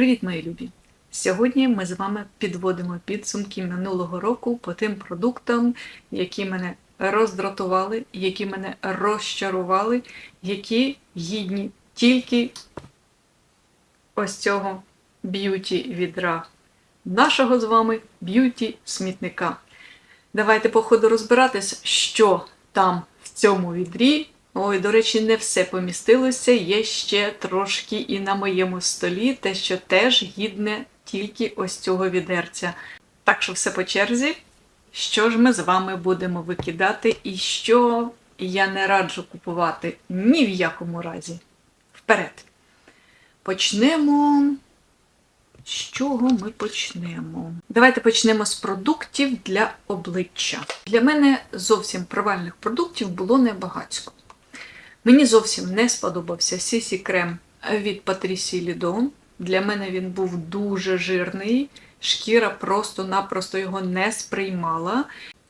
Привіт, мої любі! Сьогодні ми з вами підводимо підсумки минулого року по тим продуктам, які мене роздратували, які мене розчарували, які гідні тільки ось цього б'юті відра. Нашого з вами б'юті смітника. Давайте по ходу розбиратись, що там в цьому відрі. Ой, до речі, не все помістилося. Є ще трошки і на моєму столі, те, що теж гідне тільки ось цього відерця. Так що все по черзі. Що ж ми з вами будемо викидати, і що я не раджу купувати ні в якому разі. Вперед. Почнемо. З чого ми почнемо? Давайте почнемо з продуктів для обличчя. Для мене зовсім провальних продуктів було небагацько. Мені зовсім не сподобався Сісі крем від Patricia Lidon. Для мене він був дуже жирний, шкіра просто-напросто його не сприймала.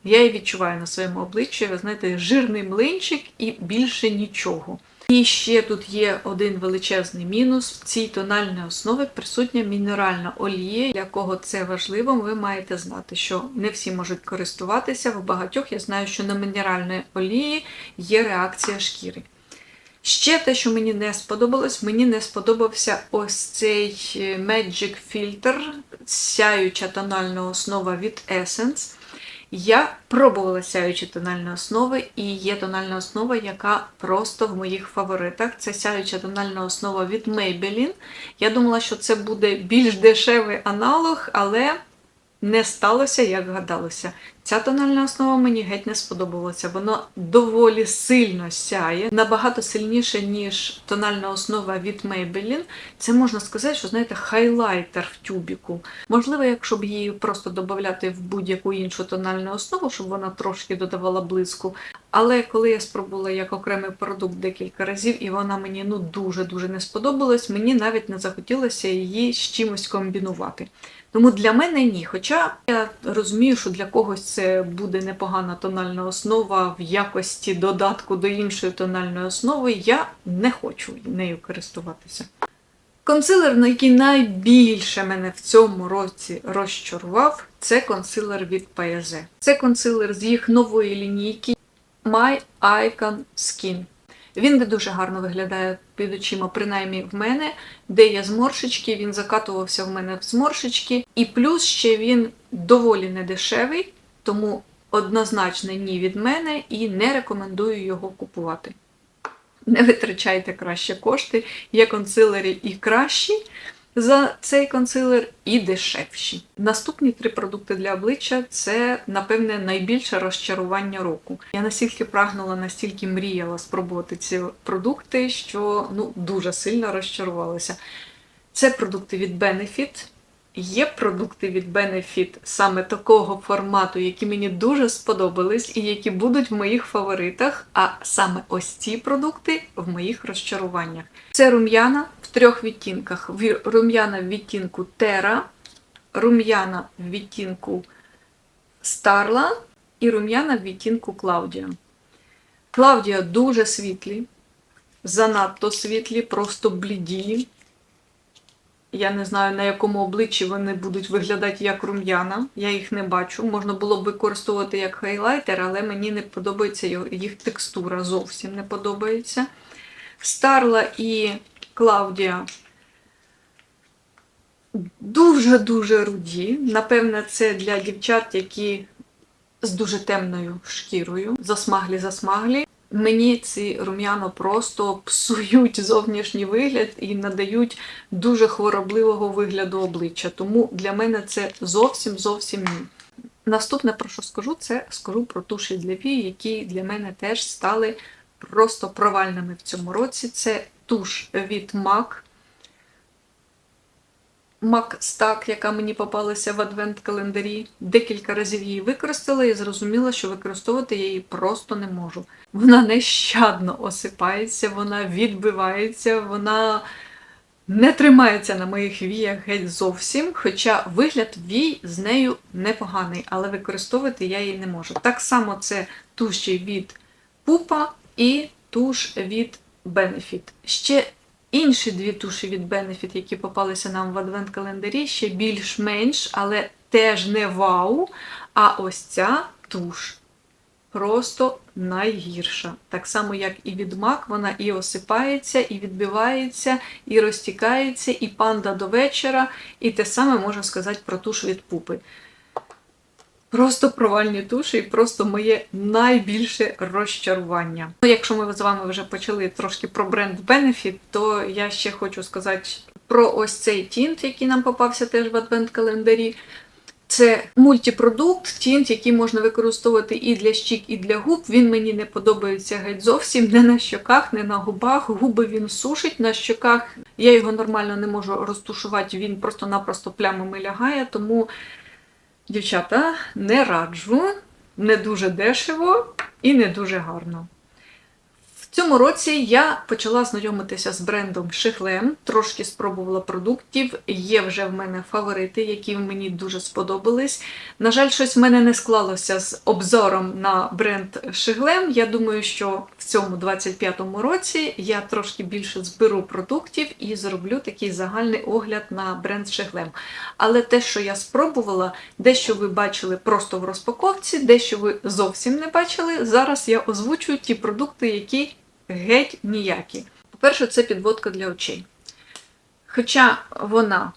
Я її відчуваю на своєму обличчі, ви знаєте, жирний млинчик і більше нічого. І ще тут є один величезний мінус. В цій тональній основі присутня мінеральна олія. Для кого це важливо, ви маєте знати, що не всі можуть користуватися. В багатьох я знаю, що на мінеральної олії є реакція шкіри. Ще те, що мені не сподобалось, мені не сподобався ось цей Magic Filter, сяюча тональна основа від Essence. Я пробувала сяючі тональні основи, і є тональна основа, яка просто в моїх фаворитах. Це сяюча тональна основа від Maybelline. Я думала, що це буде більш дешевий аналог, але не сталося, як гадалося. Ця тональна основа мені геть не сподобалася. Воно доволі сильно сяє, набагато сильніше, ніж тональна основа від Maybelline. Це можна сказати, що знаєте, хайлайтер в тюбіку. Можливо, якщо б її просто додати в будь-яку іншу тональну основу, щоб вона трошки додавала блиску. Але коли я спробувала як окремий продукт декілька разів, і вона мені ну дуже-дуже не сподобалась, мені навіть не захотілося її з чимось комбінувати. Тому для мене ні. Хоча я розумію, що для когось це буде непогана тональна основа в якості додатку до іншої тональної основи, я не хочу нею користуватися. Консилер, на який найбільше мене в цьому році розчарував, це консилер від Paese. Це консилер з їх нової лінійки My Icon Skin. Він не дуже гарно виглядає під очима, принаймні в мене, де є зморшечки, він закатувався в мене в зморшечки. І плюс ще він доволі недешевий, тому однозначно ні від мене і не рекомендую його купувати. Не витрачайте краще кошти. Є консилери і кращі за цей консилер, і дешевші. Наступні три продукти для обличчя це, напевне, найбільше розчарування року. Я настільки прагнула, настільки мріяла спробувати ці продукти, що ну, дуже сильно розчарувалася. Це продукти від Benefit. Є продукти від Benefit саме такого формату, які мені дуже сподобались і які будуть в моїх фаворитах. А саме ось ці продукти в моїх розчаруваннях. Це рум'яна в трьох відтінках: рум'яна в відтінку Terra, рум'яна в відтінку Starla і рум'яна в відтінку Клаудія. Клаудія дуже світлі, занадто світлі, просто бліді. Я не знаю, на якому обличчі вони будуть виглядати як рум'яна. Я їх не бачу. Можна було б використовувати як хайлайтер, але мені не подобається їх текстура, зовсім не подобається. Старла і Клаудія дуже-дуже руді. Напевне, це для дівчат, які з дуже темною шкірою, засмаглі-засмаглі. Мені ці рум'яна просто псують зовнішній вигляд і надають дуже хворобливого вигляду обличчя. Тому для мене це зовсім зовсім ні. Наступне, про що скажу, це скажу про туші для вій, які для мене теж стали просто провальними в цьому році. Це туш від MAC. Stack, яка мені попалася в адвент-календарі. Декілька разів її використала і зрозуміла, що використовувати я її просто не можу. Вона нещадно осипається, вона відбивається, вона не тримається на моїх віях геть зовсім. Хоча вигляд вій з нею непоганий, але використовувати я її не можу. Так само це туші від Пупа і туш від Benefit. Ще Інші дві туші від Benefit, які попалися нам в адвент-календарі, ще більш-менш, але теж не вау. А ось ця туш просто найгірша. Так само, як і від MAC, вона і осипається, і відбивається, і розтікається, і панда до вечора, і те саме можна сказати про туш від пупи. Просто провальні туші і просто моє найбільше розчарування. Ну, якщо ми з вами вже почали трошки про бренд Benefit, то я ще хочу сказати про ось цей тінт, який нам попався теж в адвент-календарі. Це мультипродукт, тінт, який можна використовувати і для щік, і для губ. Він мені не подобається геть зовсім не на щоках, не на губах. Губи він сушить на щоках. Я його нормально не можу розтушувати, він просто-напросто плямами лягає. Тому, дівчата, не раджу, не дуже дешево і не дуже гарно. Цьому році я почала знайомитися з брендом Шихлем, трошки спробувала продуктів. Є вже в мене фаворити, які мені дуже сподобались. На жаль, щось в мене не склалося з обзором на бренд Шиглем. Я думаю, що в цьому 25-му році я трошки більше зберу продуктів і зроблю такий загальний огляд на бренд Шиглем. Але те, що я спробувала, дещо ви бачили просто в розпаковці, дещо ви зовсім не бачили. Зараз я озвучую ті продукти, які геть ніякі. По-перше, це підводка для очей. Хоча вона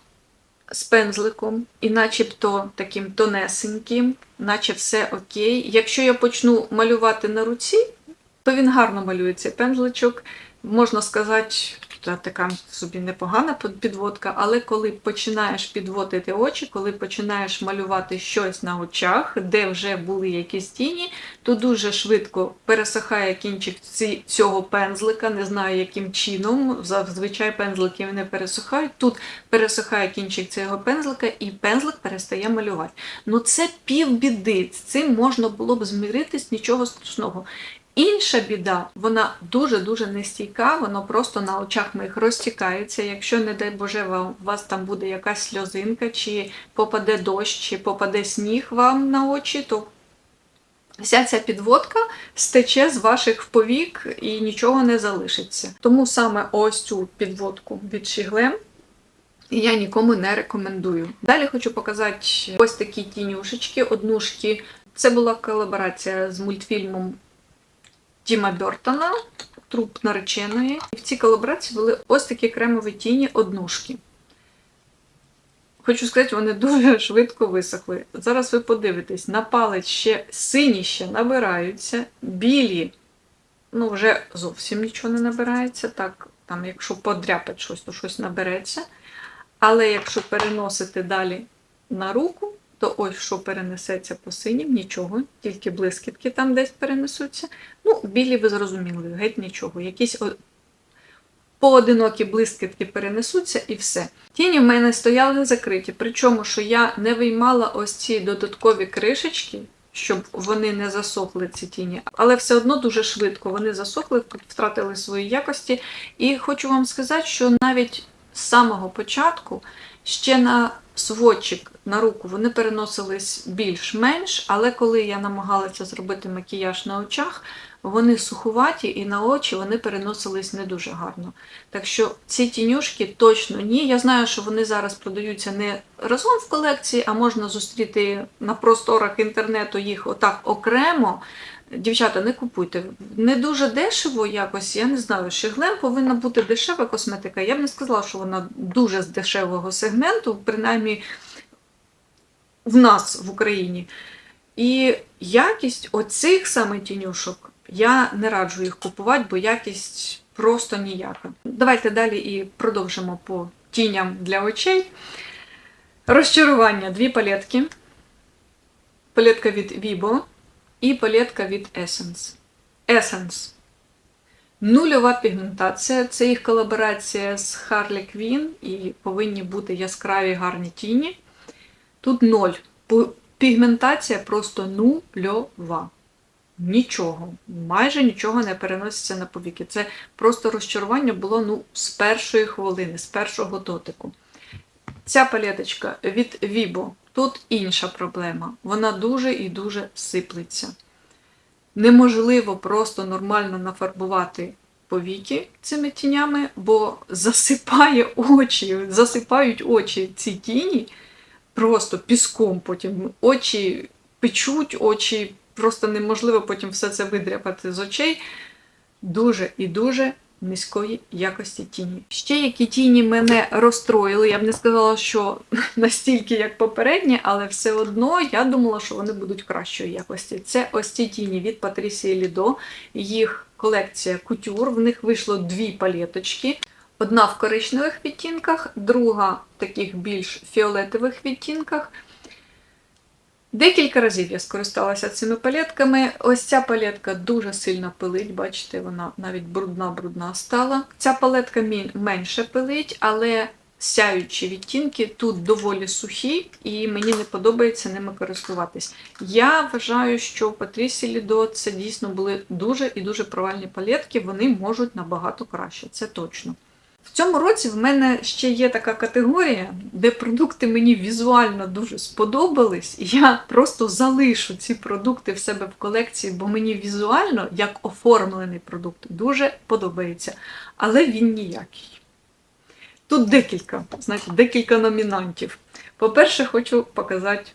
з пензликом і начебто таким тонесеньким, наче все окей. Якщо я почну малювати на руці, то він гарно малює цей пензличок. Можна сказати, та така собі непогана підводка, але коли починаєш підводити очі, коли починаєш малювати щось на очах, де вже були якісь тіні, то дуже швидко пересихає кінчик цього пензлика. Не знаю, яким чином. Зазвичай пензлики не пересихають. Тут пересихає кінчик цього пензлика, і пензлик перестає малювати. Ну це півбіди. З цим можна було б змиритись, нічого страшного. Інша біда, вона дуже-дуже нестійка, воно просто на очах моїх розтікається. Якщо, не дай Боже, у вас там буде якась сльозинка, чи попаде дощ, чи попаде сніг вам на очі, то вся ця підводка стече з ваших повік і нічого не залишиться. Тому саме ось цю підводку від Шіглем я нікому не рекомендую. Далі хочу показати ось такі тінюшечки, однушки. Це була колаборація з мультфільмом Тіма Бертона, труп нареченої. І в цій колаборації були ось такі кремові тіні однушки. Хочу сказати, вони дуже швидко висохли. Зараз ви подивитесь, на палець ще сині ще набираються, білі, ну вже зовсім нічого не набирається. Так, там, якщо подряпать щось, то щось набереться. Але якщо переносити далі на руку, то ось що перенесеться по синім, нічого, тільки блискітки там десь перенесуться. Ну, білі ви зрозуміли, геть нічого. Якісь поодинокі блискітки перенесуться і все. Тіні в мене стояли закриті, причому, що я не виймала ось ці додаткові кришечки, щоб вони не засохли ці тіні, але все одно дуже швидко вони засохли, втратили свої якості. І хочу вам сказати, що навіть з самого початку ще на сводчик на руку вони переносились більш-менш, але коли я намагалася зробити макіяж на очах, вони сухуваті і на очі вони переносились не дуже гарно. Так що ці тінюшки точно ні. Я знаю, що вони зараз продаються не разом в колекції, а можна зустріти на просторах інтернету їх отак окремо. Дівчата, не купуйте. Не дуже дешево якось, я не знаю, Шиглем повинна бути дешева косметика. Я б не сказала, що вона дуже з дешевого сегменту, принаймні в нас в Україні. І якість оцих саме тінюшок я не раджу їх купувати, бо якість просто ніяка. Давайте далі і продовжимо по тіням для очей. Розчарування. Дві палетки. Палетка від Vibo і палетка від Essence. Essence. Нульова пігментація. Це їх колаборація з Harley Quinn і повинні бути яскраві гарні тіні. Тут ноль. Пігментація просто нульова. Нічого, майже нічого не переноситься на повіки. Це просто розчарування було ну, з першої хвилини, з першого дотику. Ця палеточка від Vibo. Тут інша проблема. Вона дуже і дуже сиплеться. Неможливо просто нормально нафарбувати повіки цими тінями, бо засипає очі, засипають очі ці тіні просто піском потім. Очі печуть, очі просто неможливо потім все це видряпати з очей. Дуже і дуже низької якості тіні. Ще які тіні мене розстроїли. Я б не сказала, що настільки, як попередні, але все одно я думала, що вони будуть кращої якості. Це ось ці тіні від Патрісії Лідо. Їх колекція кутюр. В них вийшло дві палеточки. Одна в коричневих відтінках, друга в таких більш фіолетових відтінках. Декілька разів я скористалася цими палетками. Ось ця палетка дуже сильно пилить, бачите, вона навіть брудна-брудна стала. Ця палетка менше пилить, але сяючі відтінки тут доволі сухі, і мені не подобається ними користуватись. Я вважаю, що в Патрісі Лідо це дійсно були дуже і дуже провальні палетки, вони можуть набагато краще, це точно. В цьому році в мене ще є така категорія, де продукти мені візуально дуже сподобались, і я просто залишу ці продукти в себе в колекції, бо мені візуально, як оформлений продукт, дуже подобається. Але він ніякий. Тут декілька, знаєте, декілька номінантів. По-перше, хочу показати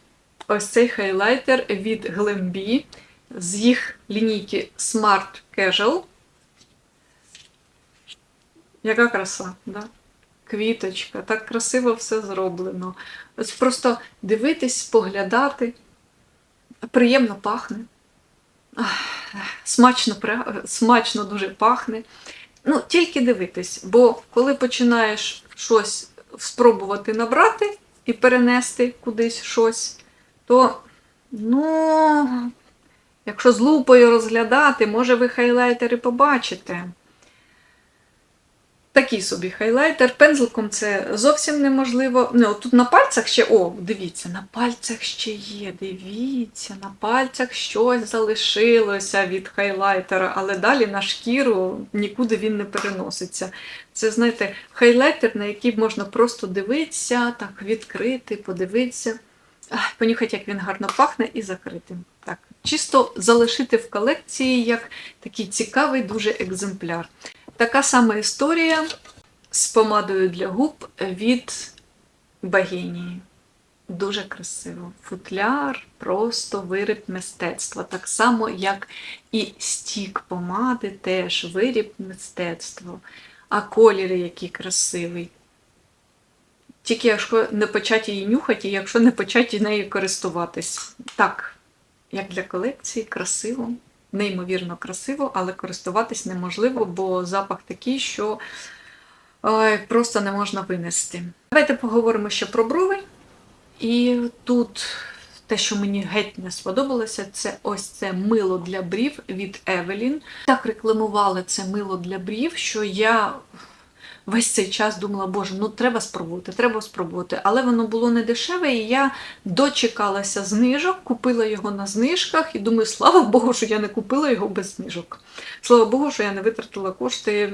ось цей хайлайтер від Glambi з їх лінійки Smart Casual. Яка краса, да? Квіточка, так красиво все зроблено. Ось просто дивитись, споглядати. Приємно пахне. Смачно, смачно дуже пахне. Ну, тільки дивитись, бо коли починаєш щось спробувати набрати і перенести кудись щось, то, ну, якщо з лупою розглядати, може ви хайлайтери побачите. Такий собі хайлайтер. Пензликом це зовсім неможливо. Ну, тут на пальцях ще, о, дивіться, на пальцях ще є. Дивіться, на пальцях щось залишилося від хайлайтера, але далі на шкіру нікуди він не переноситься. Це, знаєте, хайлайтер, на який можна просто дивитися, так, відкрити, подивитися. Понюхати, як він гарно пахне, і закрити. Так, чисто залишити в колекції як такий цікавий дуже екземпляр. Така сама історія з помадою для губ від Багінії. Дуже красиво. Футляр, просто виріб мистецтва. Так само, як і стік помади, теж виріб мистецтва. А колір який красивий. Тільки якщо не почати її нюхати, і якщо не почати нею користуватись. Так, як для колекції, красиво неймовірно красиво, але користуватись неможливо, бо запах такий, що ой, просто не можна винести. Давайте поговоримо ще про брови. І тут те, що мені геть не сподобалося, це ось це мило для брів від Евелін. Так рекламували це мило для брів, що я. Весь цей час думала, боже, ну треба спробувати, треба спробувати. Але воно було не дешеве, і я дочекалася знижок, купила його на знижках і думаю, слава Богу, що я не купила його без знижок. Слава Богу, що я не витратила кошти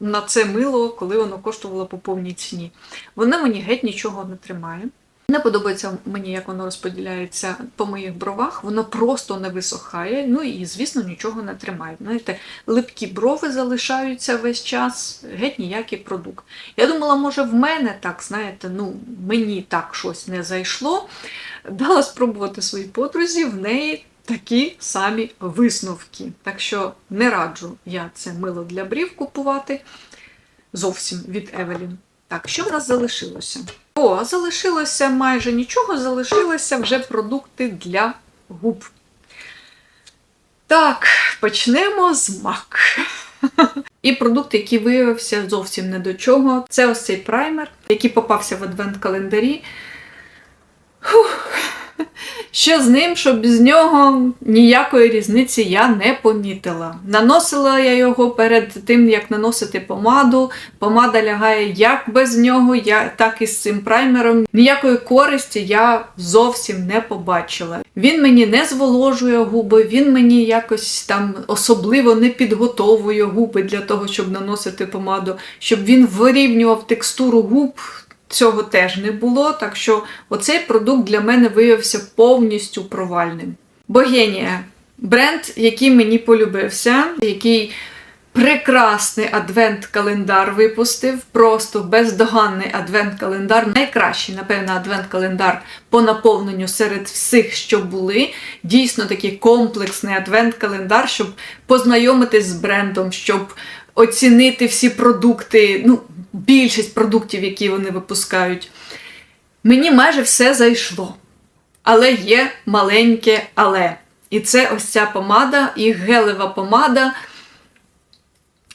на це мило, коли воно коштувало по повній ціні. Воно мені геть нічого не тримає. Не подобається мені, як воно розподіляється по моїх бровах, воно просто не висохає, ну і, звісно, нічого не тримає. Знаєте, липкі брови залишаються весь час, геть ніякий продукт. Я думала, може, в мене так, знаєте, ну, мені так щось не зайшло. Дала спробувати своїй подрузі, в неї такі самі висновки. Так що не раджу я це мило для брів купувати зовсім від Евелін. Так, що в нас залишилося? О, залишилося майже нічого, залишилося вже продукти для губ. Так, почнемо з мак. І продукт, який виявився зовсім не до чого, це ось цей праймер, який попався в адвент-календарі. Фух. Що з ним, що без нього ніякої різниці я не помітила. Наносила я його перед тим, як наносити помаду. Помада лягає як без нього, так і з цим праймером. Ніякої користі я зовсім не побачила. Він мені не зволожує губи, він мені якось там особливо не підготовує губи для того, щоб наносити помаду, щоб він вирівнював текстуру губ. Цього теж не було, так що оцей продукт для мене виявився повністю провальним. Богенія бренд, який мені полюбився, який прекрасний адвент-календар випустив. Просто бездоганний адвент-календар. Найкращий, напевно, адвент-календар по наповненню серед всіх, що були. Дійсно такий комплексний адвент-календар, щоб познайомитись з брендом, щоб оцінити всі продукти, ну, більшість продуктів, які вони випускають. Мені майже все зайшло. Але є маленьке але. І це ось ця помада, і гелева помада.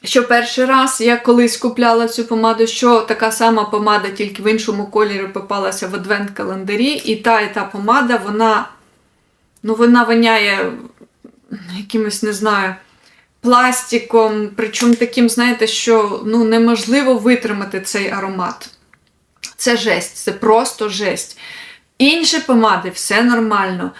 Що перший раз я колись купляла цю помаду, що така сама помада, тільки в іншому кольорі попалася в адвент-календарі, і та і та помада, вона, ну, вона воняє якимось, не знаю, пластиком, причому таким, знаєте, що ну, неможливо витримати цей аромат. Це жесть, це просто жесть. Інші помади, все нормально.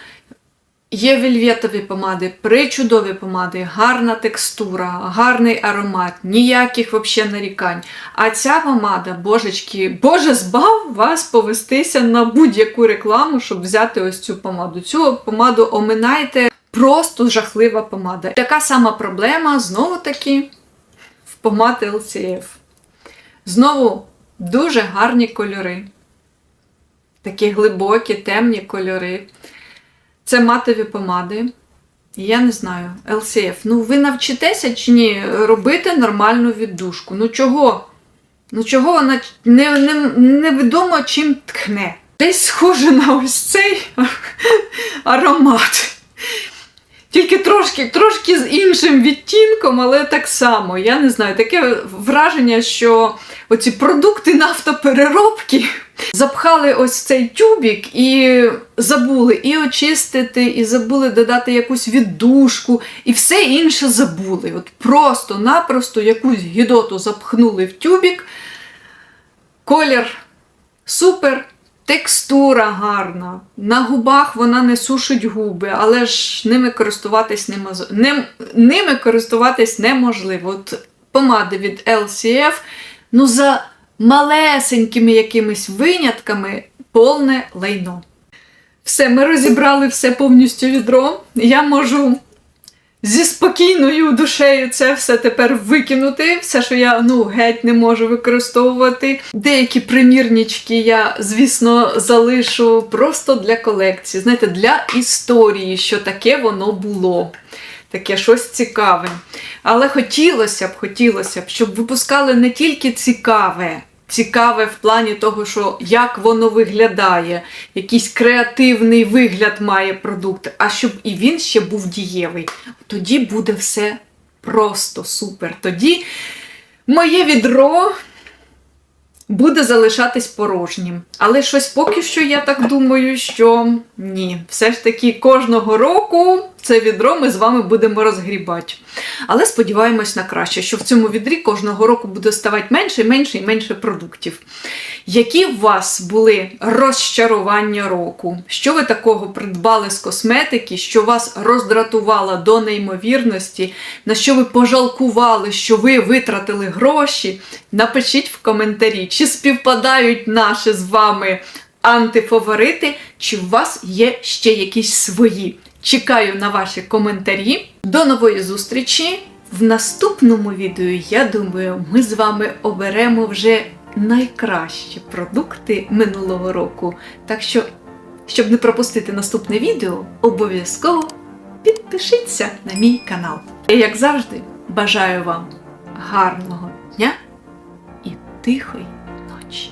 Є вельветові помади, причудові помади, гарна текстура, гарний аромат, ніяких взагалі нарікань. А ця помада, божечки, Боже, збав вас повестися на будь-яку рекламу, щоб взяти ось цю помаду. Цю помаду оминайте, просто жахлива помада. Така сама проблема, знову таки, в помади LCF. Знову дуже гарні кольори. Такі глибокі, темні кольори. Це матові помади. Я не знаю, LCF. Ну, ви навчитеся чи ні робити нормальну віддушку? Ну чого? Ну чого вона не, не, невідомо чим тхне? Десь схоже на ось цей аромат. Тільки трошки, трошки з іншим відтінком, але так само. Я не знаю, таке враження, що оці продукти нафтопереробки запхали ось цей тюбік і забули і очистити, і забули додати якусь віддушку, і все інше забули. От просто-напросто якусь гідоту запхнули в тюбік. Колір супер. Текстура гарна. На губах вона не сушить губи, але ж ними користуватись немаз... ним... ними користуватись неможливо. От помади від LCF, ну за малесенькими якимись винятками повне лайно. Все, ми розібрали все повністю відро. Я можу зі спокійною душею це все тепер викинути. Все, що я ну, геть не можу використовувати. Деякі примірнички я, звісно, залишу просто для колекції. Знаєте, для історії, що таке воно було. Таке щось цікаве. Але хотілося б, хотілося б, щоб випускали не тільки цікаве, цікаве в плані того, що як воно виглядає, якийсь креативний вигляд має продукт, а щоб і він ще був дієвий. Тоді буде все просто супер. Тоді моє відро буде залишатись порожнім. Але щось поки що я так думаю, що ні. Все ж таки кожного року це відро ми з вами будемо розгрібати. Але сподіваємось на краще, що в цьому відрі кожного року буде ставати менше і менше і менше продуктів. Які у вас були розчарування року? Що ви такого придбали з косметики, що вас роздратувало до неймовірності, на що ви пожалкували, що ви витратили гроші? Напишіть в коментарі, чи співпадають наші з вами антифаворити, чи у вас є ще якісь свої. Чекаю на ваші коментарі. До нової зустрічі! В наступному відео, я думаю, ми з вами оберемо вже найкращі продукти минулого року. Так що, щоб не пропустити наступне відео, обов'язково підпишіться на мій канал. І як завжди, бажаю вам гарного дня і тихої ночі.